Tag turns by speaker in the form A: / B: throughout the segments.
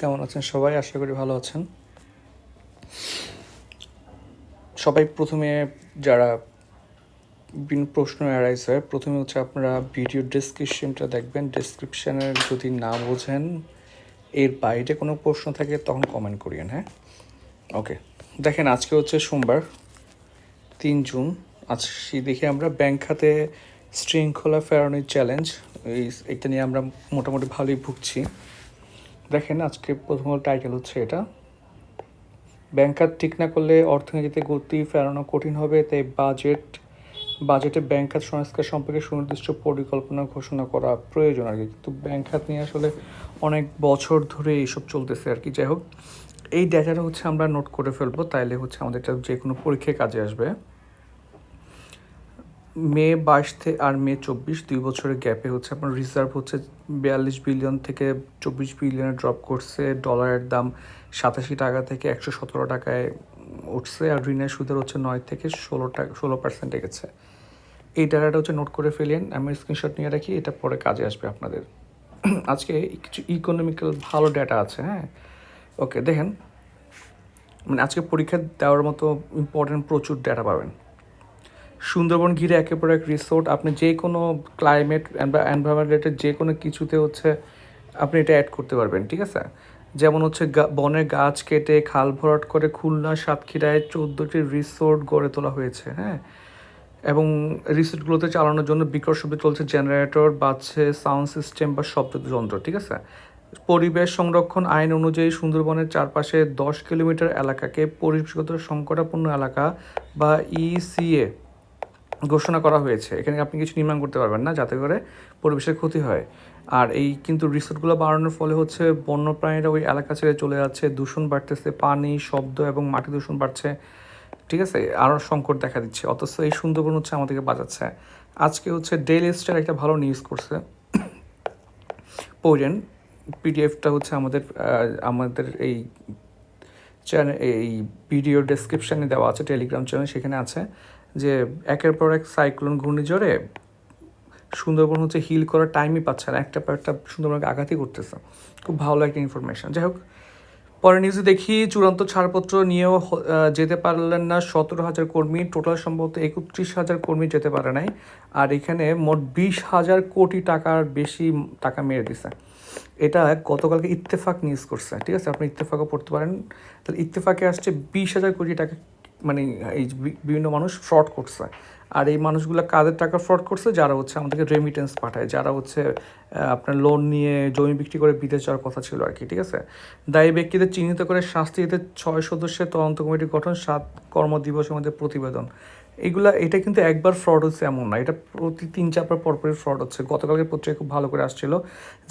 A: কেমন আছেন সবাই আশা করি ভালো আছেন সবাই প্রথমে যারা বিভিন্ন প্রশ্ন অ্যারাইজ হয় প্রথমে হচ্ছে আপনারা ভিডিও ডেসক্রিপশনটা দেখবেন ডেসক্রিপশানের যদি না বোঝেন এর বাইরে কোনো প্রশ্ন থাকে তখন কমেন্ট করিয়েন হ্যাঁ ওকে দেখেন আজকে হচ্ছে সোমবার তিন জুন আজ দেখে আমরা ব্যাংক খাতে শৃঙ্খলা ফেরানোর চ্যালেঞ্জ এই এটা নিয়ে আমরা মোটামুটি ভালোই ভুগছি দেখেন আজকে প্রথম টাইটেল হচ্ছে এটা ব্যাংকার ঠিক না করলে অর্থনীতিতে গতি ফেরানো কঠিন হবে তাই বাজেট বাজেটে ব্যাংক খাত সংস্কার সম্পর্কে সুনির্দিষ্ট পরিকল্পনা ঘোষণা করা প্রয়োজন আর কি কিন্তু ব্যাংক খাত নিয়ে আসলে অনেক বছর ধরে এইসব চলতেছে আর কি যাই হোক এই ডেটাটা হচ্ছে আমরা নোট করে ফেলবো তাইলে হচ্ছে আমাদের এটা যে কোনো পরীক্ষায় কাজে আসবে মে বাইশ থেকে আর মে চব্বিশ দুই বছরের গ্যাপে হচ্ছে আপনার রিজার্ভ হচ্ছে বিয়াল্লিশ বিলিয়ন থেকে চব্বিশ বিলিয়নে ড্রপ করছে ডলারের দাম সাতাশি টাকা থেকে একশো সতেরো টাকায় উঠছে আর ঋণের সুদের হচ্ছে নয় থেকে ষোলো টাকা ষোলো পার্সেন্টে গেছে এই ডাটাটা হচ্ছে নোট করে ফেলেন আমি স্ক্রিনশট নিয়ে রাখি এটা পরে কাজে আসবে আপনাদের আজকে কিছু ইকোনমিক্যাল ভালো ডেটা আছে হ্যাঁ ওকে দেখেন মানে আজকে পরীক্ষা দেওয়ার মতো ইম্পর্টেন্ট প্রচুর ডেটা পাবেন সুন্দরবন ঘিরে একে পর এক রিসোর্ট আপনি যে কোনো ক্লাইমেট এনভায়রনমেন্ট রিলেটেড যে কোনো কিছুতে হচ্ছে আপনি এটা অ্যাড করতে পারবেন ঠিক আছে যেমন হচ্ছে বনের গাছ কেটে খাল ভরাট করে খুলনা সাতক্ষীরায় চোদ্দোটি রিসোর্ট গড়ে তোলা হয়েছে হ্যাঁ এবং রিসোর্টগুলোতে চালানোর জন্য বিকট শব্দ চলছে জেনারেটর বাচ্ছে সাউন্ড সিস্টেম বা শব্দযন্ত্র ঠিক আছে পরিবেশ সংরক্ষণ আইন অনুযায়ী সুন্দরবনের চারপাশে দশ কিলোমিটার এলাকাকে পরিবেশগত সংকটাপূর্ণ এলাকা বা ইসিএ e ঘোষণা করা হয়েছে এখানে আপনি কিছু নির্মাণ করতে পারবেন না যাতে করে পরিবেশের ক্ষতি হয় আর এই কিন্তু রিসোর্টগুলো বাড়ানোর ফলে হচ্ছে বন্যপ্রাণীরা ওই এলাকা ছেড়ে চলে যাচ্ছে দূষণ বাড়তেছে পানি শব্দ এবং মাটি দূষণ বাড়ছে ঠিক আছে আরও সংকট দেখা দিচ্ছে অথচ এই সুন্দরবন হচ্ছে আমাদেরকে বাঁচাচ্ছে আজকে হচ্ছে ডেল স্টার একটা ভালো নিউজ করছে পৌরেন পিডিএফটা হচ্ছে আমাদের আমাদের এই চ্যানেল এই ভিডিও ডেসক্রিপশানে দেওয়া আছে টেলিগ্রাম চ্যানেল সেখানে আছে যে একের পর এক সাইক্লোন ঘূর্ণিঝড়ে সুন্দরবন হচ্ছে হিল করার টাইমই পাচ্ছে না একটা পর একটা সুন্দরবনকে আঘাতই করতেছে খুব ভালো একটা ইনফরমেশান যাই হোক পরে নিউজে দেখি চূড়ান্ত ছাড়পত্র নিয়েও যেতে পারলেন না সতেরো হাজার কর্মী টোটাল সম্ভবত একত্রিশ হাজার কর্মী যেতে পারে নাই আর এখানে মোট বিশ হাজার কোটি টাকার বেশি টাকা মেরে দিছে এটা গতকালকে ইত্তেফাক নিউজ করছে ঠিক আছে আপনি ইত্তেফাকও পড়তে পারেন তাহলে ইত্তেফাকে আসছে বিশ হাজার কোটি টাকা মানে এই বিভিন্ন মানুষ ফ্রড করছে আর এই মানুষগুলো কাদের টাকা ফ্রড করছে যারা হচ্ছে আমাদেরকে রেমিটেন্স পাঠায় যারা হচ্ছে আপনার লোন নিয়ে জমি বিক্রি করে বিদেশ যাওয়ার কথা ছিল আর কি ঠিক আছে দায়ী ব্যক্তিদের চিহ্নিত করে শাস্তি দিতে ছয় সদস্যের তদন্ত কমিটি গঠন সাত কর্মদিবসের মধ্যে প্রতিবেদন এগুলা এটা কিন্তু একবার ফ্রড হচ্ছে এমন না এটা প্রতি তিন চারবার পরপরই ফ্রড হচ্ছে গতকালকে পত্রিকা খুব ভালো করে আসছিল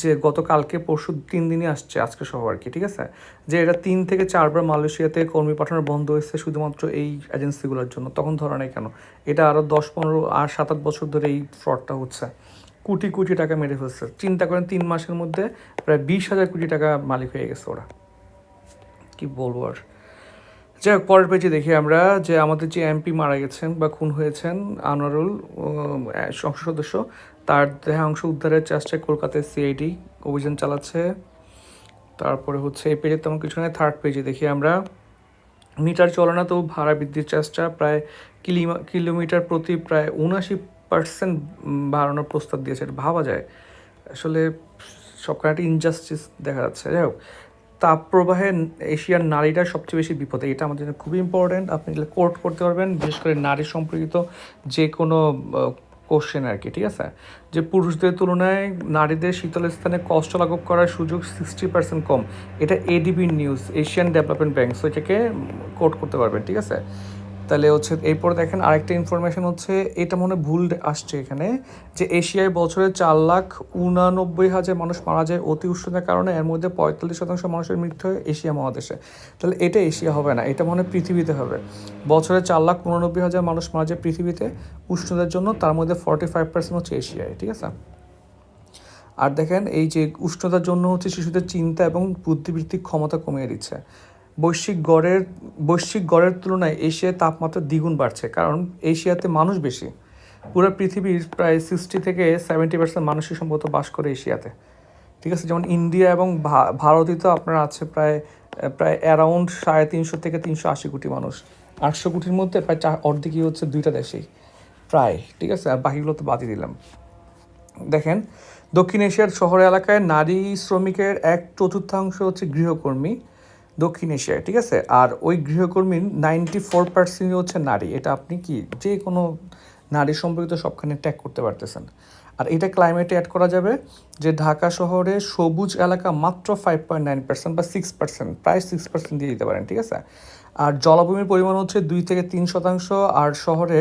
A: যে গতকালকে পরশু তিন দিনই আসছে আজকে সহ আর কি ঠিক আছে যে এটা তিন থেকে চারবার মালয়েশিয়াতে কর্মী পাঠানো বন্ধ হয়েছে শুধুমাত্র এই এজেন্সিগুলোর জন্য তখন ধরা নেই কেন এটা আরও দশ পনেরো আর সাত আট বছর ধরে এই ফ্রডটা হচ্ছে কোটি কোটি টাকা মেরে ফেলছে চিন্তা করেন তিন মাসের মধ্যে প্রায় বিশ হাজার কোটি টাকা মালিক হয়ে গেছে ওরা কি বলবো আর যাই হোক পরের পেজে দেখি আমরা যে আমাদের যে এমপি মারা গেছেন বা খুন হয়েছেন আনোয়ারুল সংসদ সদস্য তার দেহাংশ উদ্ধারের চেষ্টায় কলকাতায় সিআইডি অভিযান চালাচ্ছে তারপরে হচ্ছে এই পেজে তেমন কিছু নেই থার্ড পেজে দেখি আমরা মিটার চলনা তো ভাড়া বৃদ্ধির চেষ্টা প্রায় কিলিমা কিলোমিটার প্রতি প্রায় উনাশি পার্সেন্ট বাড়ানোর প্রস্তাব দিয়েছে ভাবা যায় আসলে সবখানে একটা ইনজাস্টিস দেখা যাচ্ছে যাই হোক তাপ প্রবাহে এশিয়ার নারীরা সবচেয়ে বেশি বিপদে এটা আমাদের জন্য খুবই ইম্পর্ট্যান্ট আপনি এগুলো কোর্ট করতে পারবেন বিশেষ করে নারী সম্পর্কিত যে কোনো কোশ্চেন আর কি ঠিক আছে যে পুরুষদের তুলনায় নারীদের শীতল স্থানে কষ্ট লাঘব করার সুযোগ সিক্সটি পার্সেন্ট কম এটা ADB news Asian development bank so quote করতে পারবেন ঠিক আছে তাহলে হচ্ছে এরপর দেখেন আরেকটা ইনফরমেশন হচ্ছে এটা মনে ভুল আসছে এখানে যে এশিয়ায় বছরে চার লাখ উনানব্বই হাজার মানুষ মারা যায় অতি উষ্ণতার কারণে এর মধ্যে পঁয়তাল্লিশ শতাংশ মানুষের মৃত্যু হয় এশিয়া মহাদেশে তাহলে এটা এশিয়া হবে না এটা মনে পৃথিবীতে হবে বছরে চার লাখ উনানব্বই হাজার মানুষ মারা যায় পৃথিবীতে উষ্ণতার জন্য তার মধ্যে ফর্টি ফাইভ পার্সেন্ট হচ্ছে এশিয়ায় ঠিক আছে আর দেখেন এই যে উষ্ণতার জন্য হচ্ছে শিশুদের চিন্তা এবং বুদ্ধিবৃত্তিক ক্ষমতা কমিয়ে দিচ্ছে বৈশ্বিক গড়ের বৈশ্বিক গড়ের তুলনায় এশিয়ায় তাপমাত্রা দ্বিগুণ বাড়ছে কারণ এশিয়াতে মানুষ বেশি পুরো পৃথিবীর প্রায় সিক্সটি থেকে সেভেন্টি পার্সেন্ট মানুষই সম্ভবত বাস করে এশিয়াতে ঠিক আছে যেমন ইন্ডিয়া এবং ভারতই তো আপনার আছে প্রায় প্রায় অ্যারাউন্ড সাড়ে তিনশো থেকে তিনশো আশি কোটি মানুষ আটশো কোটির মধ্যে প্রায় চার অর্ধেকই হচ্ছে দুইটা দেশেই প্রায় ঠিক আছে আর বাকিগুলো তো বাদই দিলাম দেখেন দক্ষিণ এশিয়ার শহর এলাকায় নারী শ্রমিকের এক চতুর্থাংশ হচ্ছে গৃহকর্মী দক্ষিণ এশিয়ায় ঠিক আছে আর ওই গৃহকর্মীর নাইনটি ফোর পার্সেন্ট হচ্ছে নারী এটা আপনি কি যে কোনো নারী সম্পর্কিত সবখানে ট্যাগ করতে পারতেছেন আর এটা ক্লাইমেটে অ্যাড করা যাবে যে ঢাকা শহরে সবুজ এলাকা মাত্র ফাইভ পয়েন্ট নাইন পার্সেন্ট বা সিক্স পার্সেন্ট প্রায় সিক্স পার্সেন্ট দিয়ে দিতে পারেন ঠিক আছে আর জলাভূমির পরিমাণ হচ্ছে দুই থেকে তিন শতাংশ আর শহরে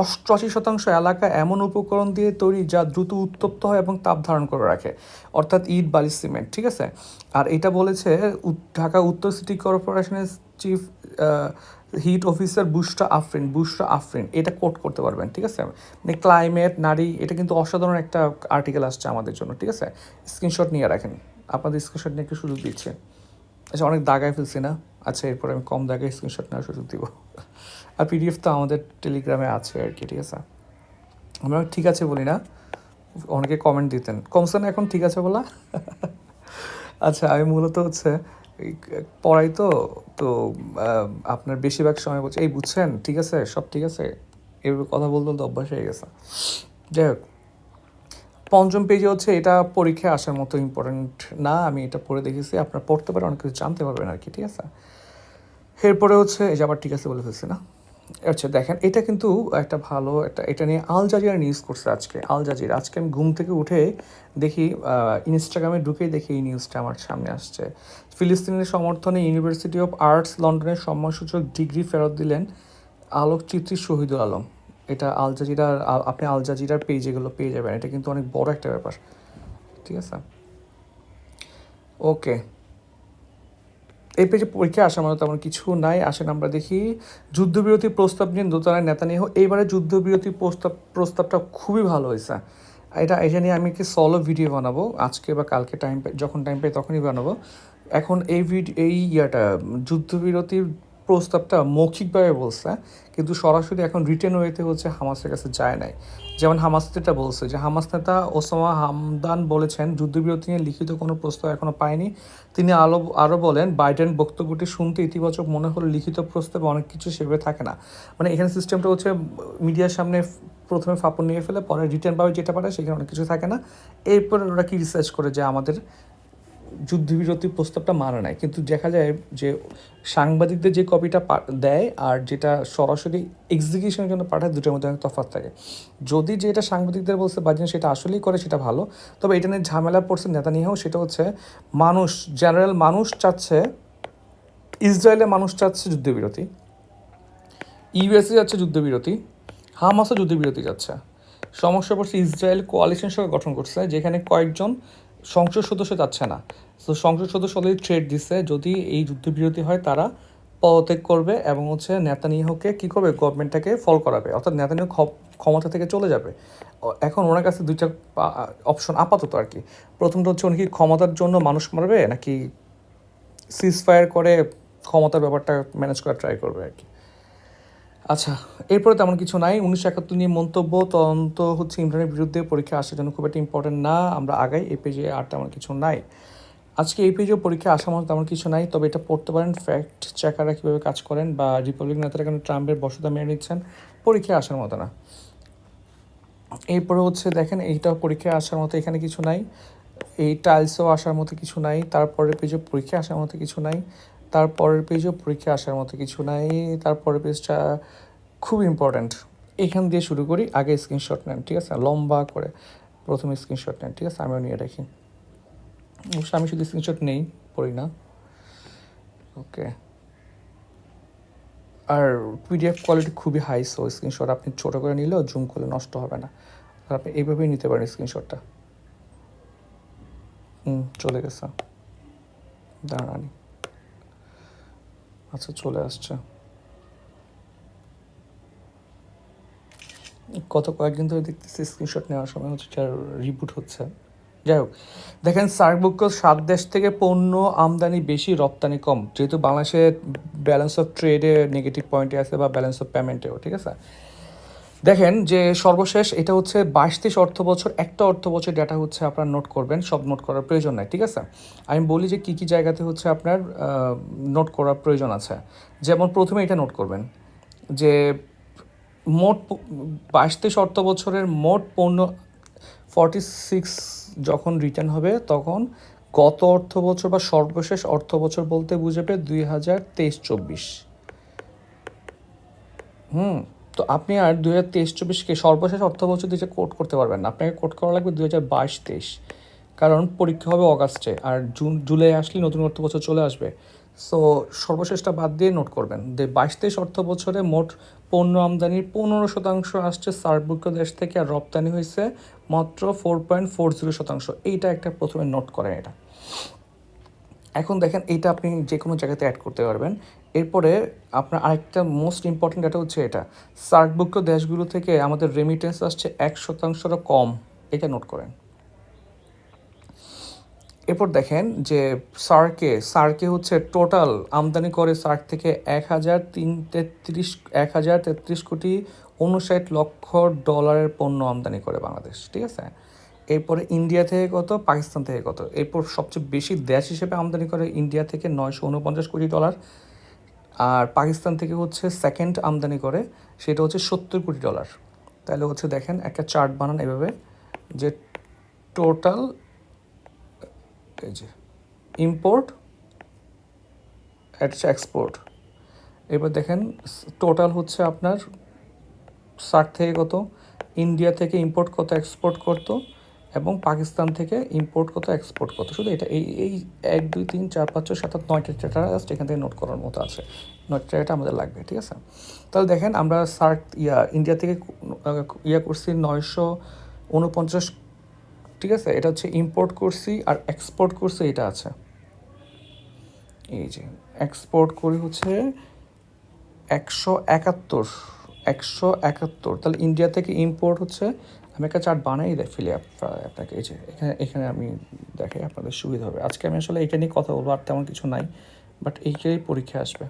A: অষ্টআশি শতাংশ এলাকা এমন উপকরণ দিয়ে তৈরি যা দ্রুত উত্তপ্ত হয় এবং তাপ ধারণ করে রাখে অর্থাৎ ইট বালি সিমেন্ট ঠিক আছে আর এটা বলেছে ঢাকা উত্তর সিটি কর্পোরেশনের chief heat officer Bushra Afreen Bushra Afreen এটা কোট করতে পারবেন ঠিক আছে মানে ক্লাইমেট নারী এটা কিন্তু অসাধারণ একটা আর্টিকেল আসছে আমাদের জন্য ঠিক আছে স্ক্রিনশট নিয়ে রাখেন আপনাদের স্ক্রিনশট নিয়ে একটু সুযোগ দিচ্ছে আচ্ছা অনেক দাগায় ফেলছি না আচ্ছা এরপরে আমি কম দাগায় স্ক্রিনশট নেওয়ার সুযোগ দিব আর পিডিএফ তো আমাদের টেলিগ্রামে আছে আর কি ঠিক আছে আমরা ঠিক আছে বলি না অনেকে কমেন্ট দিতেন কমসেন এখন ঠিক আছে বলা আচ্ছা আমি মূলত হচ্ছে পড়াই তো তো আপনার বেশিরভাগ সময় বলছে এই বুঝছেন ঠিক আছে সব ঠিক আছে এভাবে কথা বলতে বলতে অভ্যাস হয়ে গেছে যাই হোক পঞ্চম পেজে হচ্ছে এটা পরীক্ষায় আসার মতো ইম্পর্টেন্ট না আমি এটা পড়ে দেখেছি আপনার পড়তে পারে অনেক কিছু জানতে পারবেন আর কি ঠিক আছে এরপরে হচ্ছে এই যে আবার ঠিক আছে বলে ফেলছি না আচ্ছা দেখেন এটা কিন্তু একটা ভালো একটা এটা নিয়ে আল জাজিরা নিউজ করছে আজকে আল জাজিরা আজকে আমি ঘুম থেকে উঠে দেখি ইনস্টাগ্রামে ঢুকে দেখি এই নিউজটা আমার সামনে আসছে ফিলিস্তিনের সমর্থনে ইউনিভার্সিটি অফ আর্টস লন্ডনের সম্মানসূচক ডিগ্রি ফেরত দিলেন আলোকচিত্রী শহীদুল আলম এটা আল জাজিরা আপনি আল জাজিরার পেজ এগুলো পেয়ে যাবেন এটা কিন্তু অনেক বড় একটা ব্যাপার ঠিক আছে ওকে এই পেজে পরীক্ষা আসার মতো তেমন কিছু নাই আসেন আমরা দেখি যুদ্ধবিরতি প্রস্তাব নিয়ে দোতলায় নিয়ে এইবারে যুদ্ধবিরতি প্রস্তাব প্রস্তাবটা খুবই ভালো হয়েছে এটা এটা নিয়ে আমি একটি সলো ভিডিও বানাবো আজকে বা কালকে টাইম পাই যখন টাইম পাই তখনই বানাবো এখন এই ভিডিও এই ইয়েটা যুদ্ধবিরতির প্রস্তাবটা মৌখিকভাবে বলছে কিন্তু সরাসরি এখন রিটেন ওয়েতে হচ্ছে হামাসের কাছে যায় নাই যেমন হামাস নেতা বলছে যে হামাস নেতা ওসামা হামদান বলেছেন যুদ্ধবিরতি নিয়ে লিখিত কোনো প্রস্তাব এখনও পায়নি তিনি আলো আরও বলেন বাইডেন বক্তব্যটি শুনতে ইতিবাচক মনে হলে লিখিত প্রস্তাবে অনেক কিছু সেভাবে থাকে না মানে এখানে সিস্টেমটা হচ্ছে মিডিয়ার সামনে প্রথমে ফাপন নিয়ে ফেলে পরে রিটার্নভাবে যেটা পারে সেখানে অনেক কিছু থাকে না এরপর ওরা কি রিসার্চ করে যে আমাদের যুদ্ধবিরতির প্রস্তাবটা মানা নেয় কিন্তু দেখা যায় যে সাংবাদিকদের যে কপিটা দেয় আর যেটা সরাসরি এক্সিকিউশনের জন্য পাঠায় দুটোর মধ্যে অনেক তফাৎ থাকে যদি যেটা সাংবাদিকদের বলছে বাজেন সেটা আসলেই করে সেটা ভালো তবে এটা নিয়ে ঝামেলা পড়ছে নেতা নিয়েও সেটা হচ্ছে মানুষ জেনারেল মানুষ চাচ্ছে ইসরায়েলের মানুষ চাচ্ছে যুদ্ধবিরতি ইউএসএ যাচ্ছে যুদ্ধবিরতি হামাসও যুদ্ধবিরতি যাচ্ছে সমস্যা পড়ছে ইসরায়েল কোয়ালিশন সঙ্গে গঠন করছে যেখানে কয়েকজন সংসদ সদস্য যাচ্ছে না তো সংসদ সদস্য অলরেডি ট্রেড দিচ্ছে যদি এই যুদ্ধবিরতি হয় তারা পদত্যাগ করবে এবং হচ্ছে নেতানিয়াহুকে কী করবে গভর্নমেন্টটাকে ফল করাবে অর্থাৎ নেতানিয়াহু ক্ষমতা থেকে চলে যাবে এখন ওনার কাছে দুইটা অপশন আপাতত আর কি প্রথমটা হচ্ছে উনি কি ক্ষমতার জন্য মানুষ মারবে নাকি সিজ ফায়ার করে ক্ষমতার ব্যাপারটা ম্যানেজ করার ট্রাই করবে আর কি আচ্ছা এরপরে তেমন কিছু নাই উনিশশো একাত্তর নিয়ে মন্তব্য তদন্ত হচ্ছে ইমরানের বিরুদ্ধে পরীক্ষা আসার জন্য খুব একটা ইম্পর্টেন্ট না আমরা আগাই এই পেজে আর তেমন কিছু নাই আজকে এই পেজেও পরীক্ষা আসার মতো তেমন কিছু নাই তবে এটা পড়তে পারেন ফ্যাক্ট চেকাররা কীভাবে কাজ করেন বা রিপাবলিক নেতারা কেন ট্রাম্পের বসতা মেনে নিচ্ছেন পরীক্ষা আসার মতো না এরপরে হচ্ছে দেখেন এইটাও পরীক্ষায় আসার মতো এখানে কিছু নাই এই টাইলসও আসার মতো কিছু নাই তারপরে পেজে পরীক্ষা আসার মতো কিছু নাই তার পরের পেজও পরীক্ষা আসার মতো কিছু নাই তার পরের পেজটা খুব ইম্পর্ট্যান্ট এখান দিয়ে শুরু করি আগে স্ক্রিনশট নেন ঠিক আছে লম্বা করে প্রথমে স্ক্রিনশট নেন ঠিক আছে আমিও নিয়ে রাখি অবশ্যই আমি শুধু স্ক্রিনশট নেই পড়ি না ওকে আর পিডিএফ কোয়ালিটি খুবই হাই সো স্ক্রিনশট আপনি ছোটো করে নিলেও জুম করলে নষ্ট হবে না আর আপনি এইভাবেই নিতে পারেন স্ক্রিনশটটা হুম চলে গেছে দাঁড়ানি আচ্ছা চলে আসছে কত কয়েকদিন ধরে দেখতেছি স্ক্রিনশট নেওয়ার সময় হচ্ছে রিবুট হচ্ছে যাই হোক দেখেন সার্কভুক্ত সাত দেশ থেকে পণ্য আমদানি বেশি রপ্তানি কম যেহেতু বাংলাদেশের ব্যালেন্স অফ ট্রেডে নেগেটিভ পয়েন্টে আছে বা ব্যালেন্স অফ পেমেন্টেও ঠিক আছে দেখেন যে সর্বশেষ এটা হচ্ছে বাইশ তেইশ অর্থ বছর একটা অর্থ বছর ডেটা হচ্ছে আপনার নোট করবেন সব নোট করার প্রয়োজন নাই ঠিক আছে আমি বলি যে কী কী জায়গাতে হচ্ছে আপনার নোট করার প্রয়োজন আছে যেমন প্রথমে এটা নোট করবেন যে মোট বাইশ তেইশ অর্থ বছরের মোট পণ্য ফর্টি সিক্স যখন রিটার্ন হবে তখন গত অর্থ বছর বা সর্বশেষ অর্থ বছর বলতে বুঝেবে দুই হাজার তেইশ চব্বিশ হুম তো আপনি আর দু হাজার তেইশ চব্বিশকে সর্বশেষ অর্থ বছর দিয়ে কোট করতে পারবেন না আপনাকে কোট করা লাগবে দু হাজার বাইশ তেইশ কারণ পরীক্ষা হবে অগাস্টে আর জুন জুলাই আসলে নতুন অর্থ বছর চলে আসবে সো সর্বশেষটা বাদ দিয়ে নোট করবেন যে বাইশ তেইশ অর্থ বছরে মোট পণ্য আমদানির পনেরো শতাংশ আসছে সার্কভুক্ত দেশ থেকে আর রপ্তানি হয়েছে মাত্র ফোর পয়েন্ট ফোর জিরো শতাংশ এইটা একটা প্রথমে নোট করেন এটা এখন দেখেন এটা আপনি যে কোনো জায়গাতে অ্যাড করতে পারবেন এরপরে আপনার আরেকটা মোস্ট ইম্পর্টেন্ট এটা হচ্ছে এটা সার্কভুক্ত দেশগুলো থেকে আমাদের রেমিটেন্স আসছে এক শতাংশরও কম এটা নোট করেন এরপর দেখেন যে সার্কে সার্কে হচ্ছে টোটাল আমদানি করে সার্ক থেকে এক হাজার তিন তেত্রিশ এক হাজার তেত্রিশ কোটি উনষাট লক্ষ ডলারের পণ্য আমদানি করে বাংলাদেশ ঠিক আছে এরপরে ইন্ডিয়া থেকে কত পাকিস্তান থেকে কত এরপর সবচেয়ে বেশি দেশ হিসেবে আমদানি করে ইন্ডিয়া থেকে নয়শো উনপঞ্চাশ কোটি ডলার আর পাকিস্তান থেকে হচ্ছে সেকেন্ড আমদানি করে সেটা হচ্ছে সত্তর কোটি ডলার তাহলে হচ্ছে দেখেন একটা চার্ট বানান এভাবে যে টোটাল এই যে ইম্পোর্ট হচ্ছে এক্সপোর্ট এবার দেখেন টোটাল হচ্ছে আপনার ষাট থেকে কত ইন্ডিয়া থেকে ইম্পোর্ট কত এক্সপোর্ট করতো এবং পাকিস্তান থেকে ইম্পোর্ট কত এক্সপোর্ট কত শুধু এটা এই এই এক দুই তিন চার পাঁচ ছয় সাত আট নয়টা ডেটা জাস্ট এখান থেকে নোট করার মতো আছে নয়টা ডেটা আমাদের লাগবে ঠিক আছে তাহলে দেখেন আমরা সার্ক ইয়া ইন্ডিয়া থেকে ইয়া করছি নয়শো উনপঞ্চাশ ঠিক আছে এটা হচ্ছে ইম্পোর্ট করছি আর এক্সপোর্ট করছি এটা আছে এই যে এক্সপোর্ট করি হচ্ছে একশো একাত্তর একশো একাত্তর তাহলে ইন্ডিয়া থেকে ইম্পোর্ট হচ্ছে আমি একটা চার্ট বানাই দেয় ফেলি আপনাকে এই যে এখানে এখানে আমি দেখে আপনাদের সুবিধা হবে আজকে আমি আসলে এটা নিয়ে কথা বলবো আর তেমন কিছু নাই বাট এইটাই পরীক্ষা আসবে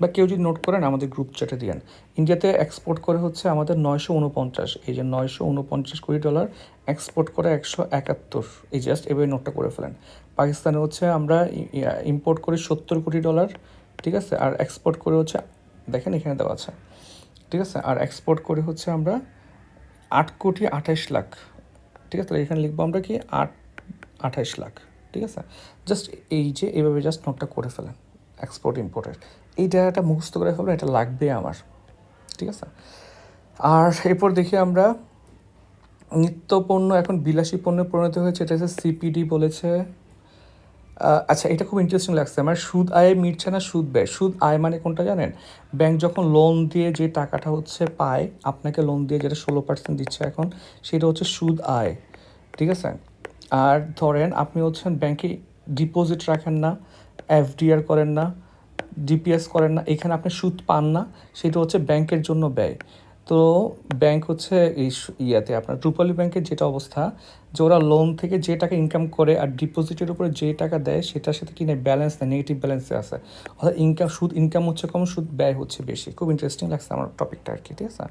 A: বা কেউ যদি নোট করেন আমাদের গ্রুপ চ্যাটে দিয়েন ইন্ডিয়াতে এক্সপোর্ট করে হচ্ছে আমাদের নয়শো উনপঞ্চাশ এই যে নয়শো উনপঞ্চাশ কোটি ডলার এক্সপোর্ট করে একশো একাত্তর এই জাস্ট এভাবে নোটটা করে ফেলেন পাকিস্তানে হচ্ছে আমরা ইম্পোর্ট করি সত্তর কোটি ডলার ঠিক আছে আর এক্সপোর্ট করে হচ্ছে দেখেন এখানে দেওয়া আছে ঠিক আছে আর এক্সপোর্ট করি হচ্ছে আমরা আট কোটি আঠাইশ লাখ ঠিক আছে তাহলে এখানে লিখবো আমরা কি আট আঠাইশ লাখ ঠিক আছে জাস্ট এই যে এভাবে জাস্ট নোটটা করে ফেলেন এক্সপোর্ট ইম্পোর্টের এই ডাটাটা মুখস্থ করে ফেলবো এটা লাগবে আমার ঠিক আছে আর এরপর দেখি আমরা নিত্য পণ্য এখন বিলাসী পণ্যে পরিণত হয়েছে এটা হচ্ছে সিপিডি বলেছে আচ্ছা এটা খুব ইন্টারেস্টিং লাগছে আমার মানে সুদ আয় মিটছে না সুদ ব্যয় সুদ আয় মানে কোনটা জানেন ব্যাংক যখন লোন দিয়ে যে টাকাটা হচ্ছে পায় আপনাকে লোন দিয়ে যেটা ষোলো পার্সেন্ট দিচ্ছে এখন সেটা হচ্ছে সুদ আয় ঠিক আছে আর ধরেন আপনি হচ্ছেন ব্যাংকে ডিপোজিট রাখেন না এফডিআর করেন না ডিপিএস করেন না এখানে আপনি সুদ পান না সেটা হচ্ছে ব্যাংকের জন্য ব্যয় তো ব্যাংক হচ্ছে এই ইয়াতে আপনার রূপালী ব্যাংকের যেটা অবস্থা যে ওরা লোন থেকে যে টাকা ইনকাম করে আর ডিপোজিটের উপরে যে টাকা দেয় সেটার সাথে কিনে ব্যালেন্স নেয় নেগেটিভ ব্যালেন্সে আছে অর্থাৎ ইনকাম সুদ ইনকাম হচ্ছে কম সুদ ব্যয় হচ্ছে বেশি খুব ইন্টারেস্টিং লাগছে আমার টপিকটা আর কি ঠিক আছে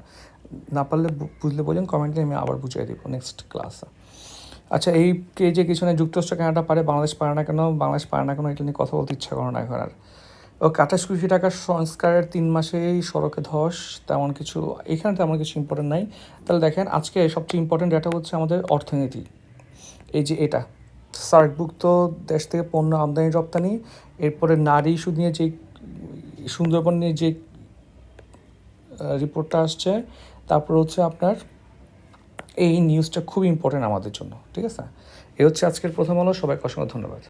A: না পারলে বুঝলে বলেন কমেন্টে আমি আবার বুঝিয়ে দেবো নেক্সট ক্লাসে আচ্ছা এই কে যে কিছু না যুক্তরাষ্ট্র কেনাটা পারে বাংলাদেশ পারে না কেন বাংলাদেশ পারে না কেন এটা নিয়ে কথা বলতে ইচ্ছা করে না এখন আর ও আঠাশ কুশি টাকার সংস্কারের তিন মাসেই সড়কে ধস তেমন কিছু এখানে তেমন কিছু ইম্পর্টেন্ট নাই তাহলে দেখেন আজকে সবচেয়ে ইম্পর্টেন্ট ডেটা হচ্ছে আমাদের অর্থনীতি এই যে এটা সার্কভুক্ত দেশ থেকে পণ্য আমদানি রপ্তানি এরপরে নারী ইস্যু নিয়ে যে সুন্দরবন নিয়ে যে রিপোর্টটা আসছে তারপর হচ্ছে আপনার এই নিউজটা খুব ইম্পর্টেন্ট আমাদের জন্য ঠিক আছে এ হচ্ছে আজকের প্রথম আলো সবাইকে অসংখ্য ধন্যবাদ